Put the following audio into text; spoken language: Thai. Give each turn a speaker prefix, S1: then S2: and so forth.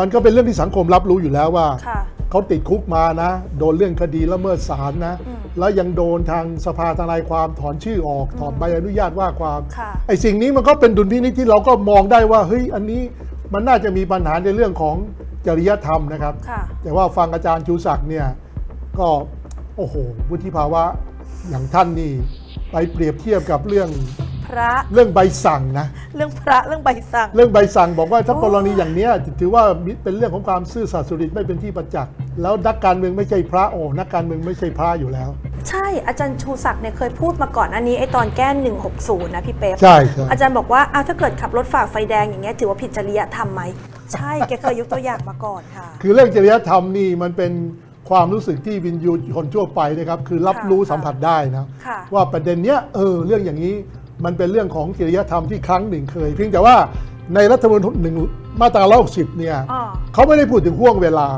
S1: มันก็เป็นเรื่องที่สังคมรับรู้อยู่แล้วว่า
S2: ค่ะ
S1: เขาติดคุกมานะ โดนเรื่องคดีละเมิดศาลนะ
S2: อืม
S1: แล้วยังโดนทางสภาทนายความถอนชื่อออก ถอนใบอนุญาตว่าความ
S2: ค่ะ
S1: ไอ้สิ่งนี้มันก็เป็นดุลพินิจที่เราก็มองได้ว่าเฮ้ยอันนี้มันน่าจะมีปัญหาในเรื่องของจริยธรรมนะครับ
S2: ค่ะ
S1: แต่ว่าฟังอาจารย์ชูศักดิ์เนี่ยก็โอ้โหวุฒิภาวะอย่างท่านนี่ไปเปรียบเทียบกับเรื่อง
S2: พ ระ
S1: เรื่องใบสั่งนะ
S2: เรื่องพระเรื่องใบสั่ง
S1: เรื่องใบสั่งบอกว่าถ้า
S2: โอ้
S1: กรณีอย่างเนี้ยถือว่าเป็นเรื่องของความซื่อสัตย์สุจริตไม่เป็นที่ประจักษ์แล้วนักการเมืองไม่ใช่พระโอ้นักการเมืองไม่ใช่พระอยู่แล้ว
S2: ใช่อาจารย์ชูศักดิ์เนี่ยเคยพูดมาก่อนอันนี้ไอ้ตอนแก้160 นะพี่เป๊ป
S1: ใช่ใช่
S2: อาจารย์บอกว่าอ้าวถ้าเกิดขับรถฝ่าไฟแดงอย่างเงี้ยถือว่าผิดจริยธรรมไหมใช่แกเคยยกตัวอย่างมาก่อนค่ะ
S1: คือเรื่องจริยธรรมนี่มันเป็นความรู้สึกที่วินยูคนทั่วไปนะครับ คือรับ
S2: ค่ะ
S1: รู้
S2: ค่ะ
S1: สัมผัสได้นะ
S2: ค่ะ
S1: ว่าประเด็นเนี้ยเออเรื่องอย่างนี้ มันเป็นเรื่องของจริยธรรมที่ครั้งหนึ่งเคย เพียงแต่ว่าในรัฐธรรมนูญหนึ่งมาตรา160เนี่ย
S2: อ๋อ
S1: เขาไม่ได้พูดถึงห่วงเวลา